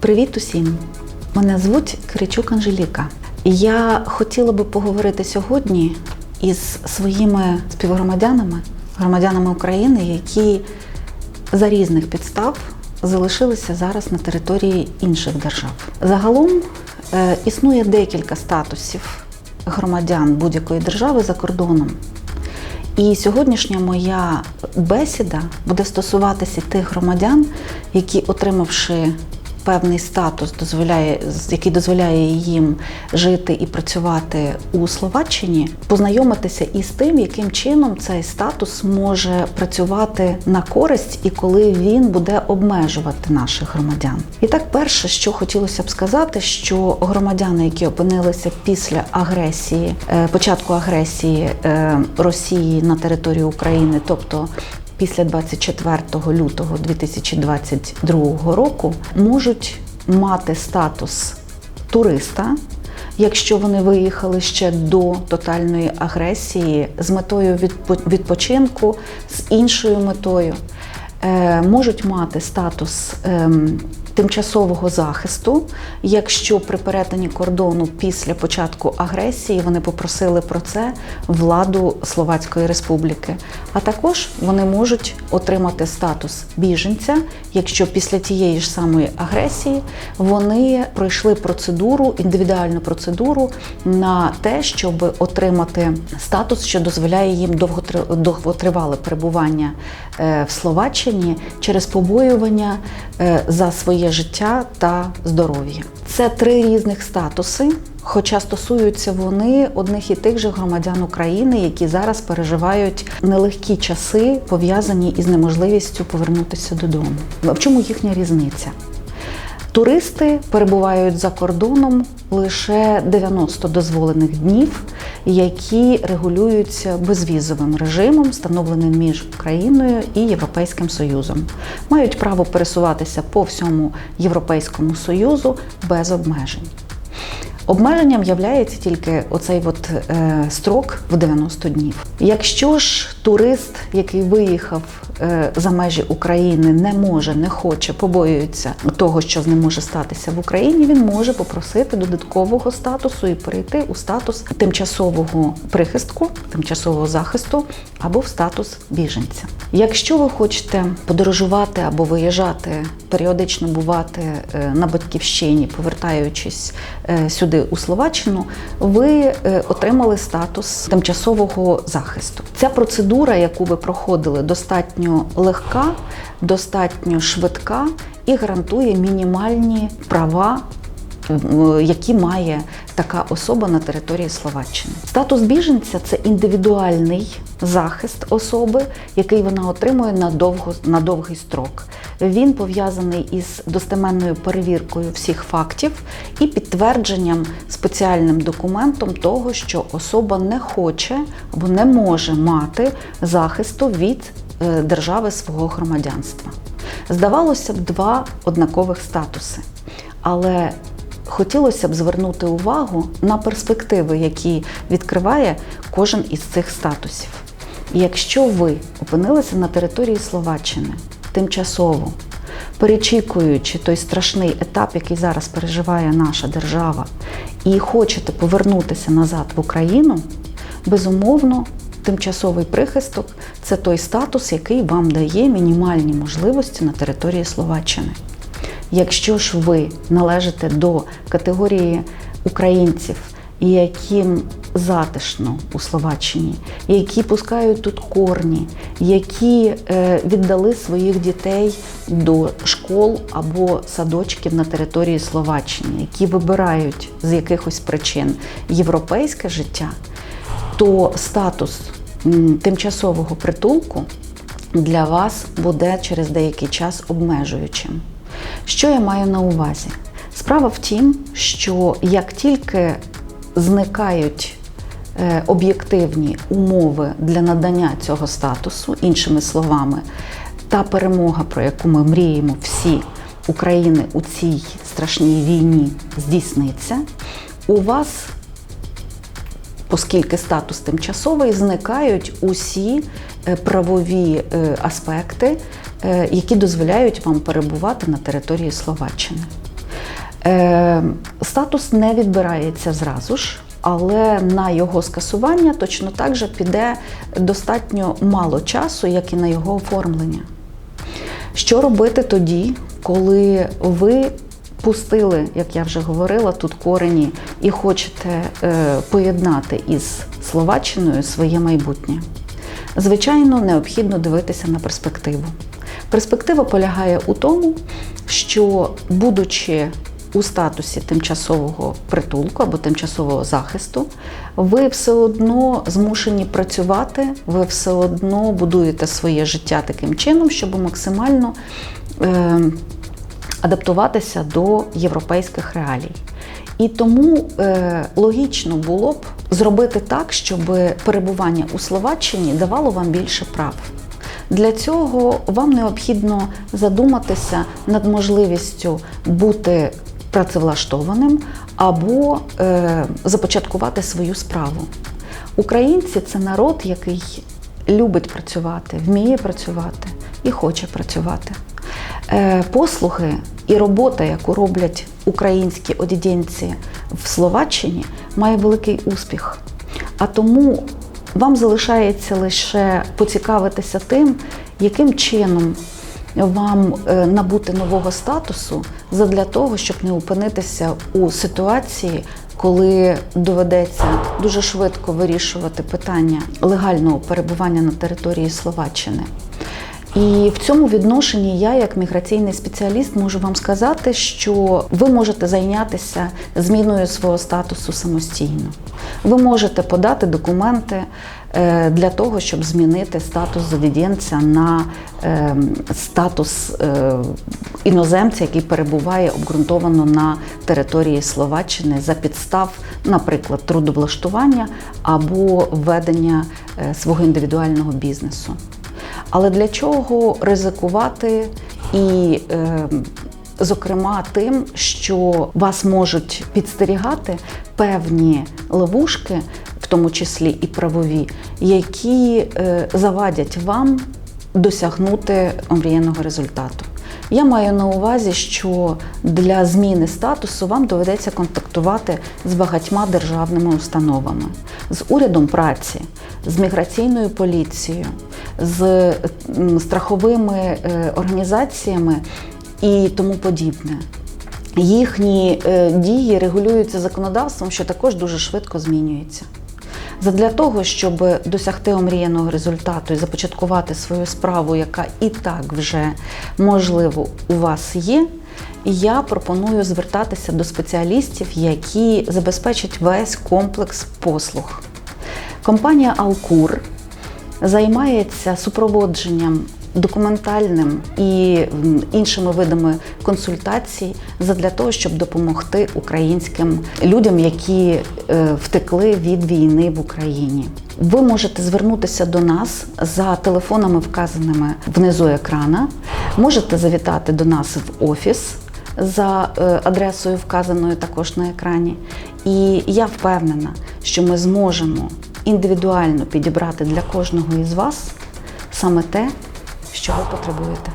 Привіт усім! Мене звуть Киричук Анжеліка. Я хотіла би поговорити сьогодні із своїми співгромадянами, громадянами України, які за різних підстав залишилися зараз на території інших держав. Загалом е, існує декілька статусів громадян будь-якої держави за кордоном. І сьогоднішня моя бесіда буде стосуватися тих громадян, які, отримавши певний статус, дозволяє, який дозволяє їм жити і працювати у Словаччині, познайомитися із тим, яким чином цей статус може працювати на користь і коли він буде обмежувати наших громадян. І так, перше, що хотілося б сказати, що громадяни, які опинилися після агресії, е, початку агресії е, Росії на територію України, тобто після 24 лютого 2022 року, можуть мати статус туриста. Якщо вони виїхали ще до тотальної агресії з метою відпочинку, з іншою метою, е, можуть мати статус ем, тимчасового захисту, якщо при перетині кордону після початку агресії вони попросили про це владу Словацької Республіки. А також вони можуть отримати статус біженця, якщо після тієї ж самої агресії вони пройшли процедуру, індивідуальну процедуру на те, щоб отримати статус, що дозволяє їм довготри- довготривале перебування е, в Словаччині через побоювання е, за своє життя та здоров'я. Це три різних статуси. Хоча стосуються вони одних і тих же громадян України, які зараз переживають нелегкі часи, пов'язані із неможливістю повернутися додому. В чому їхня різниця? Туристи перебувають за кордоном лише 90 дозволених днів, які регулюються безвізовим режимом, встановленим між Україною і Європейським Союзом. Мають право пересуватися по всьому Європейському Союзу без обмежень. Обмеженням являється тільки оцей от, е, строк в 90 днів. Якщо ж турист, який виїхав е, за межі України, не може, не хоче, побоюється того, що з ним може статися в Україні, він може попросити додаткового статусу і перейти у статус тимчасового прихистку, тимчасового захисту або в статус біженця. Якщо ви хочете подорожувати або виїжджати, періодично бувати е, на батьківщині, повертаючись е, сюди у Словаччину, ви е, отримали статус тимчасового захисту. Ця процедура, яку ви проходили, достатньо легка, достатньо швидка і гарантує мінімальні права які має така особа на території Словаччини. Статус біженця це індивідуальний захист особи, який вона отримує на, довго, на довгий строк. Він пов'язаний із достеменною перевіркою всіх фактів і підтвердженням спеціальним документом того, що особа не хоче або не може мати захисту від е, держави свого громадянства. Здавалося б, два однакових статуси. Але хотілося б звернути увагу на перспективи, які відкриває кожен із цих статусів. Якщо ви опинилися на території Словаччини тимчасово, перечікуючи той страшний етап, який зараз переживає наша держава, і хочете повернутися назад в Україну, безумовно, тимчасовий прихисток це той статус, який вам дає мінімальні можливості на території Словаччини. Якщо ж ви належите до категорії українців, яким затишно у Словаччині, які пускають тут корні, які е, віддали своїх дітей до школ або садочків на території Словаччини, які вибирають з якихось причин європейське життя, то статус тимчасового притулку для вас буде через деякий час обмежуючим. Що я маю на увазі? Справа в тім, що як тільки зникають е, об'єктивні умови для надання цього статусу, іншими словами, та перемога, про яку ми мріємо всі України у цій страшній війні, здійсниться, у вас оскільки статус тимчасовий, зникають усі е, правові е, аспекти, які дозволяють вам перебувати на території Словаччини. Е, статус не відбирається зразу ж, але на його скасування точно так же піде достатньо мало часу, як і на його оформлення. Що робити тоді, коли ви пустили, як я вже говорила, тут корені і хочете е, поєднати із Словаччиною своє майбутнє? Звичайно, необхідно дивитися на перспективу. Перспектива полягає у тому, що, будучи у статусі тимчасового притулку або тимчасового захисту, ви все одно змушені працювати, ви все одно будуєте своє життя таким чином, щоб максимально е, адаптуватися до європейських реалій. І тому е, логічно було б зробити так, щоб перебування у Словаччині давало вам більше прав. Для цього вам необхідно задуматися над можливістю бути працевлаштованим або е, започаткувати свою справу. Українці це народ, який любить працювати, вміє працювати і хоче працювати. Е, послуги і робота, яку роблять українські одіденці в Словаччині, має великий успіх. А тому вам залишається лише поцікавитися тим, яким чином вам е, набути нового статусу задля того, щоб не опинитися у ситуації, коли доведеться дуже швидко вирішувати питання легального перебування на території Словаччини. І в цьому відношенні я, як міграційний спеціаліст, можу вам сказати, що ви можете зайнятися зміною свого статусу самостійно. Ви можете подати документи е, для того, щоб змінити статус задіденця на е, статус е, іноземця, який перебуває обґрунтовано на території Словаччини за підстав, наприклад, трудовлаштування або ведення свого індивідуального бізнесу. Але для чого ризикувати і, е, зокрема, тим, що вас можуть підстерігати певні ловушки, в тому числі і правові, які е, завадять вам досягнути омріяного результату. Я маю на увазі, що для зміни статусу вам доведеться контактувати з багатьма державними установами, з урядом праці, з міграційною поліцією, з страховими е, організаціями і тому подібне. Їхні е, дії регулюються законодавством, що також дуже швидко змінюється. Задля того, щоб досягти омріяного результату і започаткувати свою справу, яка і так вже можливо у вас є, я пропоную звертатися до спеціалістів, які забезпечать весь комплекс послуг. Компанія Алкур займається супроводженням документальним і іншими видами консультацій для того, щоб допомогти українським людям, які е, втекли від війни в Україні. Ви можете звернутися до нас за телефонами, вказаними внизу екрана. Можете завітати до нас в офіс за е, адресою, вказаною також на екрані. І я впевнена, що ми зможемо індивідуально підібрати для кожного із вас саме те, що ви потребуєте.